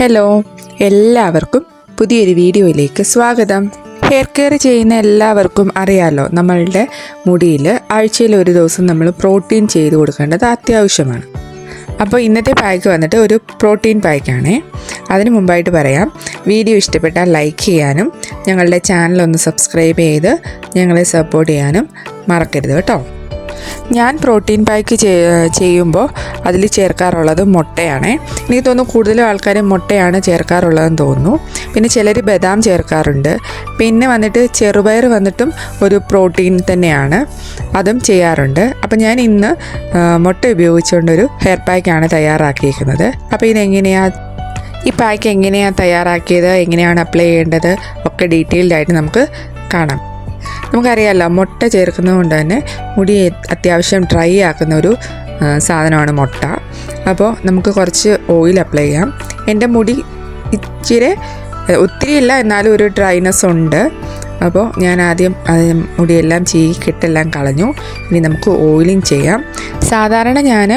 Hello എല്ലാവർക്കും പുതിയൊരു വീഡിയോയിലേക്ക് സ്വാഗതം. ഹെയർ കെയർ ചെയ്യുന്ന എല്ലാവർക്കും അറിയാലോ നമ്മളുടെ മുടിയിൽ ആഴ്ചയിൽ ഒരു ദിവസം നമ്മൾ പ്രോട്ടീൻ ചെയ്ത് കൊടുക്കേണ്ടത് അത്യാവശ്യമാണ്. അപ്പോൾ ഇന്നത്തെ പാക്ക് വന്നിട്ട് ഒരു പ്രോട്ടീൻ പാക്കാണേ അതിന് മുമ്പായിട്ട് പറയാം വീഡിയോ ഇഷ്ടപ്പെട്ടാൽ ലൈക്ക് ചെയ്യാനും ഞങ്ങളുടെ ചാനൽ ഒന്ന് സബ്സ്ക്രൈബ് ചെയ്ത് ഞങ്ങളെ സപ്പോർട്ട് ചെയ്യാനും മറക്കരുത് കേട്ടോ. ഞാൻ പ്രോട്ടീൻ പാക്ക് ചെയ്യുമ്പോൾ അതിൽ ചേർക്കാറുള്ളത് മുട്ടയാണ്. എനിക്ക് തോന്നുന്നു കൂടുതലും ആൾക്കാർ മുട്ടയാണ് ചേർക്കാറുള്ളതെന്ന് തോന്നുന്നു. പിന്നെ ചിലർ ബദാം ചേർക്കാറുണ്ട്. പിന്നെ വന്നിട്ട് ചെറുപയർ വന്നിട്ടും ഒരു പ്രോട്ടീൻ തന്നെയാണ്. അതും ചെയ്യാറുണ്ട്. അപ്പം ഞാൻ ഇന്ന് മുട്ട ഉപയോഗിച്ചുകൊണ്ടൊരു ഹെയർ പാക്കാണ് തയ്യാറാക്കിയിരിക്കുന്നത്. അപ്പോൾ ഇതെങ്ങനെയാണ് ഈ പാക്ക് എങ്ങനെയാണ് തയ്യാറാക്കിയത് എങ്ങനെയാണ് അപ്ലൈ ചെയ്യേണ്ടത് ഒക്കെ ഡീറ്റെയിൽഡ് ആയിട്ട് നമുക്ക് കാണാം. നമുക്കറിയാമല്ലോ മുട്ട ചേർക്കുന്നത് കൊണ്ട് തന്നെ മുടി അത്യാവശ്യം ഡ്രൈ ആക്കുന്ന ഒരു സാധനമാണ് മുട്ട. അപ്പോൾ നമുക്ക് കുറച്ച് ഓയിൽ അപ്ലൈ ചെയ്യാം. എന്റെ മുടി ഇച്ചിരി ഒത്തിരിയില്ല എന്നാലും ഒരു ഡ്രൈനെസ് ഉണ്ട്. അപ്പോൾ ഞാൻ ആദ്യം മുടിയെല്ലാം ചീകി കെട്ടെല്ലാം കളഞ്ഞു. ഇനി നമുക്ക് ഓയിലിംഗ് ചെയ്യാം. സാധാരണ ഞാൻ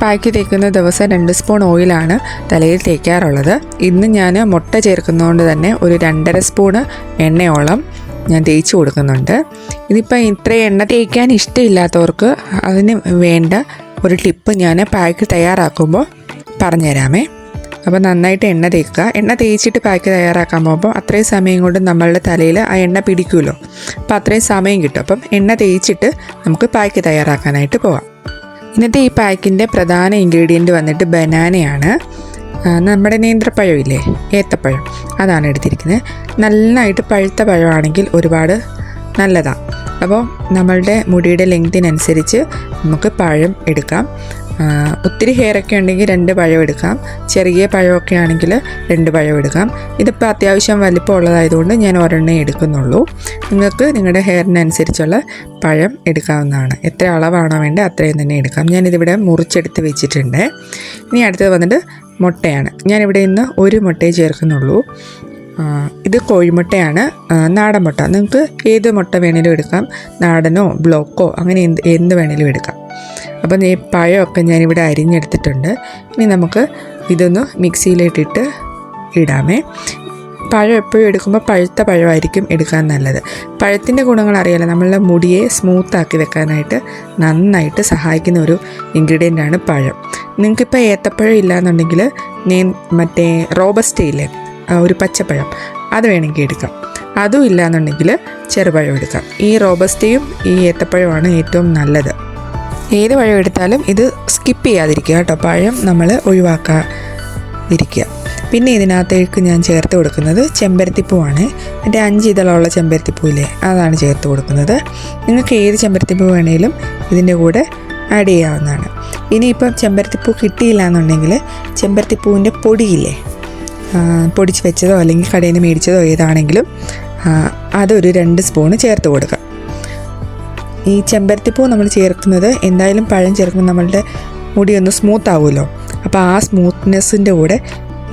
പാക്ക് തേക്കുന്ന ദിവസം രണ്ട് സ്പൂൺ ഓയിലാണ് തലയിൽ തേക്കാറുള്ളത്. ഇന്ന് ഞാൻ മുട്ട ചേർക്കുന്നതുകൊണ്ട് തന്നെ ഒരു രണ്ടര സ്പൂണ് എണ്ണയോളം ഞാൻ തേച്ച് കൊടുക്കുന്നുണ്ട്. ഇതിപ്പോൾ ഇത്ര എണ്ണ തേക്കാൻ ഇഷ്ടമില്ലാത്തവർക്ക് അതിന് വേണ്ട ഒരു ടിപ്പ് ഞാൻ പാക്ക് തയ്യാറാക്കുമ്പോൾ പറഞ്ഞുതരാമേ. അപ്പോൾ നന്നായിട്ട് എണ്ണ തേക്കുക. എണ്ണ തേച്ചിട്ട് പാക്ക് തയ്യാറാക്കാൻ പോകുമ്പോൾ അത്രയും സമയം കൊണ്ട് നമ്മളുടെ തലയിൽ ആ എണ്ണ പിടിക്കുമല്ലോ. അപ്പോൾ അത്രയും സമയം കിട്ടും. അപ്പം എണ്ണ തേച്ചിട്ട് നമുക്ക് പാക്ക് തയ്യാറാക്കാനായിട്ട് പോവാം. ഇന്നത്തെ ഈ പാക്കിന്റെ പ്രധാന ഇൻഗ്രീഡിയന്റ് വന്നിട്ട് ബനാനയാണ്. നമ്മുടെ നേന്ത്രപ്പഴമില്ലേ? ഏത്തപ്പഴം. അതാണ് എടുത്തിരിക്കുന്നത്. നന്നായിട്ട് പഴുത്ത പഴമാണെങ്കിൽ ഒരുപാട് നല്ലതാണ് അപ്പോൾ നമ്മളുടെ മുടിയുടെ ലെങ്തിനനുസരിച്ച് നമുക്ക് പഴം എടുക്കാം. ഒത്തിരി ഹെയറൊക്കെ ഉണ്ടെങ്കിൽ രണ്ട് പഴം എടുക്കാം. ചെറിയ പഴമൊക്കെ ആണെങ്കിൽ രണ്ട് പഴം എടുക്കാം. ഇതിപ്പോൾ അത്യാവശ്യം വലിപ്പം ഉള്ളതായതുകൊണ്ട് ഞാൻ ഒരെണ്ണേ എടുക്കുന്നുള്ളൂ. നിങ്ങൾക്ക് നിങ്ങളുടെ ഹെയറിനനുസരിച്ചുള്ള പഴം എടുക്കാവുന്നതാണ്. എത്ര അളവാണോ വേണ്ടത് അത്രയും തന്നെ എടുക്കാം. ഞാനിതിവിടെ മുറിച്ചെടുത്ത് വെച്ചിട്ടുണ്ട്. ഇനി അടുത്തത് വന്നിട്ട് മുട്ടയാണ്. ഞാനിവിടെ ഇന്ന് ഒരു മുട്ടയെ ചേർക്കുന്നുള്ളൂ. ഇത് കോഴിമുട്ടയാണ്. നാടൻ മുട്ട. നിങ്ങൾക്ക് ഏത് മുട്ട വേണേലും എടുക്കാം. നാടനോ ബ്ലോക്കോ അങ്ങനെ എന്ത് എന്ത് വേണേലും എടുക്കാം. അപ്പം ഈ പഴമൊക്കെ ഞാനിവിടെ അരിഞ്ഞെടുത്തിട്ടുണ്ട്. ഇനി നമുക്ക് ഇതൊന്ന് മിക്സിയിലിട്ടിട്ട് ഇടാമേ. പഴം എപ്പോഴും എടുക്കുമ്പോൾ പഴുത്ത പഴമായിരിക്കും എടുക്കാൻ നല്ലത്. പഴത്തിന്റെ ഗുണങ്ങൾ അറിയാലോ നമ്മളുടെ മുടിയെ സ്മൂത്ത് ആക്കി വെക്കാനായിട്ട് നന്നായിട്ട് സഹായിക്കുന്ന ഒരു ഇൻഗ്രീഡിയന്റാണ് പഴം. നിങ്ങൾക്കിപ്പോൾ ഏത്തപ്പഴം ഇല്ലയെന്നുണ്ടെങ്കിൽ ഞാൻ മറ്റേ റോബസ്റ്റ ഇല്ലേ ആ ഒരു പച്ചപ്പഴം അത് വേണമെങ്കിൽ എടുക്കാം. അതും ഇല്ലയെന്നുണ്ടെങ്കിൽ ചെറുപഴം എടുക്കാം. ഈ റോബസ്റ്റയും ഈ ഏത്തപ്പഴമാണ് ഏറ്റവും നല്ലത്. ഏത് പഴം എടുത്താലും ഇത് സ്കിപ്പ് ചെയ്യാതിരിക്കുക കേട്ടോ. പഴം നമ്മൾ ഒഴിവാക്കാതിരിക്കുക. പിന്നെ ഇതിനകത്തേക്ക് ഞാൻ ചേർത്ത് കൊടുക്കുന്നത് ചെമ്പരത്തിപ്പൂവാണ്. മറ്റേ അഞ്ച് ഇതളുള്ള ചെമ്പരത്തിപ്പൂവില്ലേ അതാണ് ചേർത്ത് കൊടുക്കുന്നത്. നിങ്ങൾക്ക് ഏത് ചെമ്പരത്തിപ്പൂ വേണേലും ഇതിന്റെ കൂടെ ആഡ് ചെയ്യാവുന്നതാണ്. ഇനിയിപ്പം ചെമ്പരത്തിപ്പൂ കിട്ടിയില്ല എന്നുണ്ടെങ്കിൽ ചെമ്പരത്തിപ്പൂവിന്റെ പൊടിയില്ലേ പൊടിച്ച് വെച്ചതോ അല്ലെങ്കിൽ കടയിൽ നിന്ന് മേടിച്ചതോ ഏതാണെങ്കിലും അതൊരു രണ്ട് സ്പൂണ് ചേർത്ത് കൊടുക്കുക. ഈ ചെമ്പരത്തിപ്പൂ നമ്മൾ ചേർക്കുന്നത് എന്തായാലും പഴം ചേർക്കുമ്പോൾ നമ്മളുടെ മുടി ഒന്ന് സ്മൂത്ത് ആവുമല്ലോ. അപ്പോൾ ആ സ്മൂത്ത്നെസ്സിന്റെ കൂടെ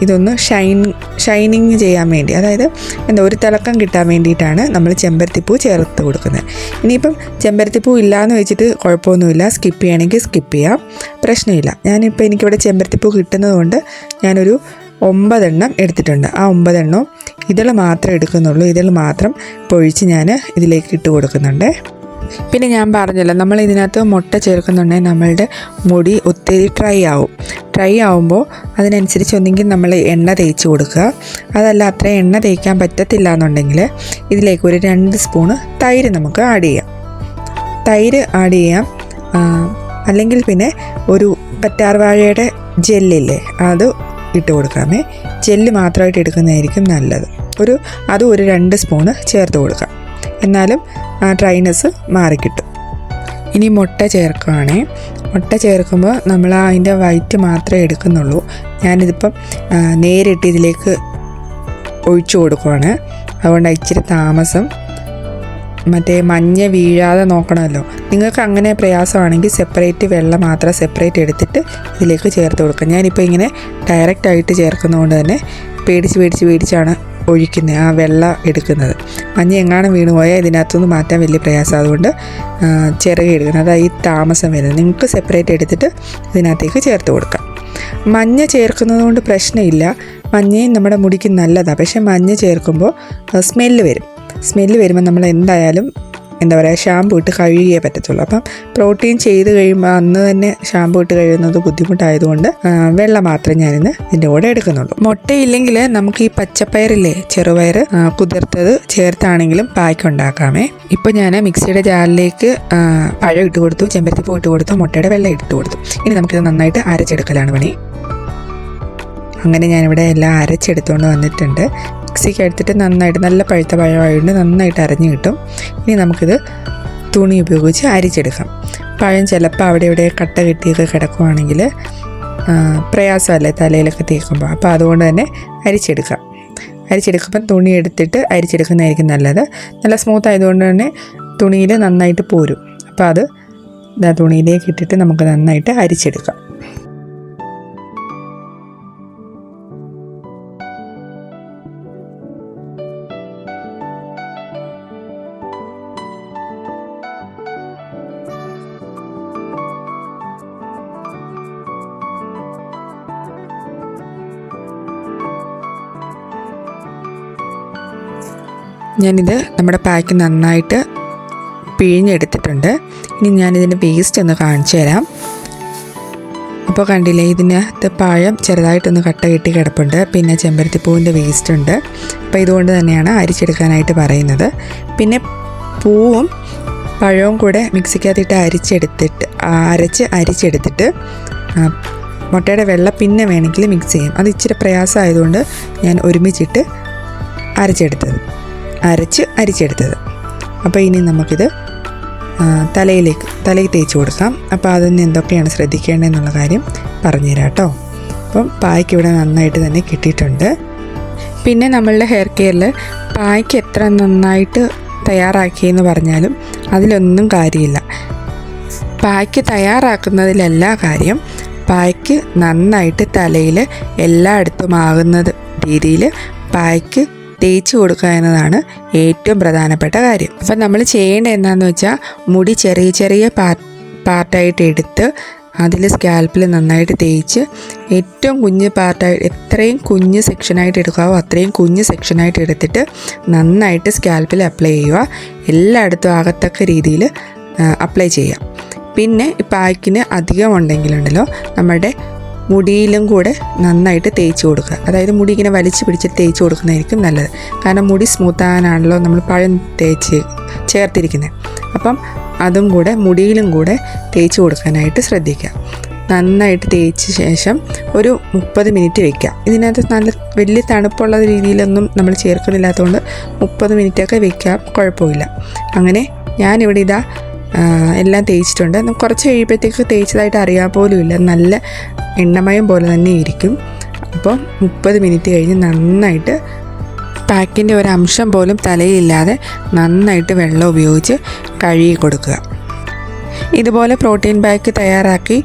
ഇതൊന്ന് ഷൈൻ ഷൈനിങ് ചെയ്യാൻ വേണ്ടി. അതായത് എന്താ ഒരു തിളക്കം കിട്ടാൻ വേണ്ടിയിട്ടാണ് നമ്മൾ ചെമ്പരത്തിപ്പൂ ചേർത്ത് കൊടുക്കുന്നത്. ഇനിയിപ്പം ചെമ്പരത്തിപ്പൂ ഇല്ലയെന്ന് വെച്ചിട്ട് കുഴപ്പമൊന്നുമില്ല. സ്കിപ്പ് ചെയ്യണമെങ്കിൽ സ്കിപ്പ് ചെയ്യാം. പ്രശ്നമില്ല. ഞാനിപ്പോൾ എനിക്കിവിടെ ചെമ്പരത്തിപ്പൂ കിട്ടുന്നതുകൊണ്ട് ഞാനൊരു ഒമ്പതെണ്ണം എടുത്തിട്ടുണ്ട്. ആ ഒമ്പതെണ്ണം ഇതിൽ മാത്രമേ എടുക്കുന്നുള്ളൂ. ഇതിൽ മാത്രം പൊഴിച്ച് ഞാൻ ഇതിലേക്ക് ഇട്ട് കൊടുക്കുന്നുണ്ട്. പിന്നെ ഞാൻ പറഞ്ഞല്ലോ നമ്മൾ ഇതിനകത്ത് മുട്ട ചേർക്കുന്നുണ്ടെങ്കിൽ നമ്മളുടെ മുടി ഒത്തിരി ഡ്രൈ ആവും. ഡ്രൈ ആവുമ്പോൾ അതിനനുസരിച്ച് ഒന്നെങ്കിൽ നമ്മൾ എണ്ണ തേച്ച് കൊടുക്കുക. അതല്ല അത്ര എണ്ണ തേക്കാൻ പറ്റത്തില്ല എന്നുണ്ടെങ്കിൽ ഇതിലേക്ക് ഒരു രണ്ട് സ്പൂണ് തൈര് നമുക്ക് ആഡ് ചെയ്യാം. തൈര് ആഡ് ചെയ്യാം. അല്ലെങ്കിൽ പിന്നെ ഒരു പറ്റാർവാഴയുടെ ജെല്ലില്ലേ അത് ഇട്ട് കൊടുക്കാമേ. ജെല്ല് മാത്രമായിട്ട് എടുക്കുന്നതായിരിക്കും നല്ലത്. ഒരു അതും ഒരു രണ്ട് സ്പൂണ് ചേർത്ത് കൊടുക്കാം. എന്നാലും ആ ഡ്രൈനെസ് മാറിക്കിട്ടും. ഇനി മുട്ട ചേർക്കുകയാണേ മുട്ട ചേർക്കുമ്പോൾ നമ്മൾ അതിന്റെ വൈറ്റ് മാത്രമേ എടുക്കുന്നുള്ളൂ. ഞാനിതിപ്പം നേരിട്ട് ഇതിലേക്ക് ഒഴിച്ചു കൊടുക്കുവാണ്. അതുകൊണ്ട് ഇച്ചിരി താമസം മറ്റേ മഞ്ഞ വീഴാതെ നോക്കണമല്ലോ. നിങ്ങൾക്ക് അങ്ങനെ പ്രയാസമാണെങ്കിൽ സെപ്പറേറ്റ് വെള്ളം മാത്രം സെപ്പറേറ്റ് എടുത്തിട്ട് ഇതിലേക്ക് ചേർത്ത് കൊടുക്കുക ഞാനിപ്പോൾ ഇങ്ങനെ ഡയറക്റ്റായിട്ട് ചേർക്കുന്നതുകൊണ്ട് തന്നെ പേടിച്ച് പേടിച്ച് പേടിച്ചാണ് ഒഴിക്കുന്നത് ആ വെള്ളം എടുക്കുന്നത്. മഞ്ഞ എങ്ങാനും വീണ് പോയാൽ ഇതിനകത്തുനിന്ന് മാറ്റാൻ വലിയ പ്രയാസം. അതുകൊണ്ട് ചിറകെ എടുക്കുന്നത്. അതായത് ഈ താമസം വരുന്നത്. നിങ്ങൾക്ക് സെപ്പറേറ്റ് എടുത്തിട്ട് ഇതിനകത്തേക്ക് ചേർത്ത് കൊടുക്കാം. മഞ്ഞ ചേർക്കുന്നത് കൊണ്ട് പ്രശ്നമില്ല. മഞ്ഞയും നമ്മുടെ മുടിക്ക് നല്ലതാണ് പക്ഷേ മഞ്ഞ ചേർക്കുമ്പോൾ സ്മെല്ല് വരും. സ്മെല്ല് വരുമ്പോൾ നമ്മൾ എന്തായാലും എന്താ പറയുക ഷാമ്പു ഇട്ട് കഴുകിയേ പറ്റത്തുള്ളൂ. അപ്പം പ്രോട്ടീൻ ചെയ്ത് കഴിയുമ്പോൾ അന്ന് തന്നെ ഷാമ്പു ഇട്ട് കഴിയുന്നത് ബുദ്ധിമുട്ടായതുകൊണ്ട് വെള്ളം മാത്രം ഞാനിന്ന് ഇതിന്റെ കൂടെ എടുക്കുന്നുള്ളൂ. മുട്ടയില്ലെങ്കിൽ നമുക്ക് ഈ പച്ചപ്പയറില്ലേ ചെറുപയർ കുതിർത്തത് ചേർത്താണെങ്കിലും പായ്ക്ക് ഉണ്ടാക്കാമേ. ഇപ്പോൾ ഞാൻ മിക്സിയുടെ ജാറിലേക്ക് പഴം ഇട്ട് കൊടുത്തു ചെമ്പരത്തിപ്പൂ ഇട്ട് കൊടുത്തു മുട്ടയുടെ വെള്ളം ഇട്ട് കൊടുത്തു. ഇനി നമുക്കിത് നന്നായിട്ട് അരച്ചെടുക്കലാണ് പണി. അങ്ങനെ ഞാനിവിടെ എല്ലാം അരച്ചെടുത്തുകൊണ്ട് വന്നിട്ടുണ്ട്. മിക്സിക്ക് എടുത്തിട്ട് നന്നായിട്ട് നല്ല പഴുത്ത പഴമായതുകൊണ്ട് നന്നായിട്ട് അരഞ്ഞു കിട്ടും. ഇനി നമുക്കിത് തുണി ഉപയോഗിച്ച് അരിച്ചെടുക്കാം. പഴം ചിലപ്പോൾ അവിടെ ഇവിടെ കട്ട കെട്ടിയൊക്കെ കിടക്കുവാണെങ്കിൽ പ്രയാസമല്ലേ തലയിലൊക്കെ തേക്കുമ്പോൾ. അപ്പോൾ അതുകൊണ്ട് തന്നെ അരിച്ചെടുക്കാം. അരിച്ചെടുക്കുമ്പോൾ തുണി എടുത്തിട്ട് അരിച്ചെടുക്കുന്നതായിരിക്കും നല്ലത്. നല്ല സ്മൂത്ത് ആയതുകൊണ്ട് തന്നെ തുണിയിൽ നന്നായിട്ട് പോരും. അപ്പോൾ അത് തുണിയിലേക്ക് ഇട്ടിട്ട് നമുക്ക് നന്നായിട്ട് അരിച്ചെടുക്കാം. ഞാനിത് നമ്മുടെ പാക്ക് നന്നായിട്ട് പിഴിഞ്ഞെടുത്തിട്ടുണ്ട്. ഇനി ഞാനിതിന്റെ വേസ്റ്റ് ഒന്ന് കാണിച്ചു തരാം. അപ്പോൾ കണ്ടില്ലേ ഇതിനകത്ത് പഴം ചെറുതായിട്ടൊന്ന് കട്ട കെട്ടി കിടപ്പുണ്ട്. പിന്നെ ചെമ്പരത്തിപ്പൂവിന്റെ വേസ്റ്റ് ഉണ്ട്. അപ്പോൾ ഇതുകൊണ്ട് തന്നെയാണ് അരിച്ചെടുക്കാനായിട്ട് പറയുന്നത്. പിന്നെ പൂവും പഴവും കൂടെ മിക്സിക്കകത്തിട്ട് അരിച്ചെടുത്തിട്ട് അരച്ച് അരിച്ചെടുത്തിട്ട് മുട്ടയുടെ വെള്ളം പിന്നെ വേണമെങ്കിൽ മിക്സ് ചെയ്യും. അത് ഇച്ചിരി പ്രയാസമായതുകൊണ്ട് ഞാൻ ഒരുമിച്ചിട്ട് അരച്ചെടുത്തത്. അരച്ച് അരിച്ചെടുത്തത്. അപ്പോൾ ഇനി നമുക്കിത് തലയിലേക്ക് തലയിൽ തേച്ച് കൊടുക്കാം. അപ്പോൾ അതിന് എന്തൊക്കെയാണ് ശ്രദ്ധിക്കേണ്ടതെന്നുള്ള കാര്യം പറഞ്ഞുതരാം കേട്ടോ. അപ്പം പായ്ക്ക് ഇവിടെ നന്നായിട്ട് തന്നെ കിട്ടിയിട്ടുണ്ട്. പിന്നെ നമ്മളുടെ ഹെയർ കെയറിൽ പായ്ക്ക് എത്ര നന്നായിട്ട് തയ്യാറാക്കിയെന്ന് പറഞ്ഞാലും അതിലൊന്നും കാര്യമില്ല. പായ്ക്ക് തയ്യാറാക്കുന്നതിലല്ല കാര്യം പായ്ക്ക് നന്നായിട്ട് തലയിൽ എല്ലായിടത്തും ആകുന്നത് രീതിയിൽ പായ്ക്ക് തേച്ച് കൊടുക്കുക എന്നതാണ് ഏറ്റവും പ്രധാനപ്പെട്ട കാര്യം. അപ്പം നമ്മൾ ചെയ്യേണ്ടത് എന്താണെന്ന് വെച്ചാൽ മുടി ചെറിയ ചെറിയ പാ പാർട്ടായിട്ട് എടുത്ത് അതിൽ സ്കാൽപ്പിൽ നന്നായിട്ട് തേച്ച് ഏറ്റവും കുഞ്ഞ് പാർട്ടായി എത്രയും കുഞ്ഞ് സെക്ഷനായിട്ട് എടുക്കാവോ അത്രയും കുഞ്ഞ് സെക്ഷനായിട്ട് എടുത്തിട്ട് നന്നായിട്ട് സ്കാൽപ്പിൽ അപ്ലൈ ചെയ്യുക. എല്ലായിടത്തും ആകത്തക്ക രീതിയിൽ അപ്ലൈ ചെയ്യാം പിന്നെ ഈ പാക്കിന് അധികം ഉണ്ടെങ്കിലുണ്ടല്ലോ നമ്മുടെ മുടിയിലും കൂടെ നന്നായിട്ട് തേച്ച് കൊടുക്കുക. അതായത് മുടി ഇങ്ങനെ വലിച്ചു പിടിച്ച് തേച്ച് കൊടുക്കുന്നതായിരിക്കും നല്ലത്. കാരണം മുടി സ്മൂത്ത് ആകാനാണല്ലോ നമ്മൾ പഴം തേച്ച് ചേർത്തിരിക്കുന്നത്. അപ്പം അതും കൂടെ മുടിയിലും കൂടെ തേച്ച് കൊടുക്കാനായിട്ട് ശ്രദ്ധിക്കുക. നന്നായിട്ട് തേച്ച ശേഷം ഒരു മുപ്പത് മിനിറ്റ് വെക്കുക. ഇതിനകത്ത് നല്ല വലിയ തണുപ്പുള്ള രീതിയിലൊന്നും നമ്മൾ ചേർക്കുന്നില്ലാത്തതുകൊണ്ട് മുപ്പത് മിനിറ്റൊക്കെ വെക്കാം കുഴപ്പമില്ല. അങ്ങനെ ഞാനിവിടെ ഇതാ എല്ലാം തേച്ചിട്ടുണ്ട്. കുറച്ച് കഴിയുമ്പോഴത്തേക്ക് തേച്ചതായിട്ട് അറിയാൻ പോലും ഇല്ല. നല്ല എണ്ണമയം പോലെ തന്നെ ഇരിക്കും. അപ്പോൾ മുപ്പത് മിനിറ്റ് കഴിഞ്ഞ് നന്നായിട്ട് പാക്കിന്റെ ഒരു അംശം പോലും തലയില്ലാതെ നന്നായിട്ട് വെള്ളം ഉപയോഗിച്ച് കഴുകി കൊടുക്കുക. ഇതുപോലെ പ്രോട്ടീൻ ബാക്ക് തയ്യാറാക്കി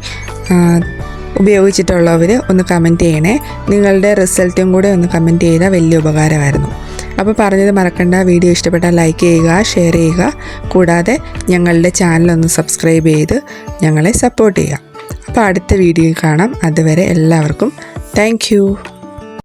ഉപയോഗിച്ചിട്ടുള്ളവർ ഒന്ന് കമന്റ് ചെയ്യണേ. നിങ്ങളുടെ റിസൾട്ടും കൂടെ ഒന്ന് കമന്റ് ചെയ്താൽ വലിയ ഉപകാരമായിരുന്നു. അപ്പോൾ പറഞ്ഞത് മറക്കണ്ട. വീഡിയോ ഇഷ്ടപ്പെട്ടാൽ ലൈക്ക് ചെയ്യുക ഷെയർ ചെയ്യുക. കൂടാതെ ഞങ്ങളുടെ ചാനലൊന്ന് സബ്സ്ക്രൈബ് ചെയ്ത് ഞങ്ങളെ സപ്പോർട്ട് ചെയ്യുക. അപ്പോൾ അടുത്ത വീഡിയോ കാണാം. അതുവരെ എല്ലാവർക്കും താങ്ക്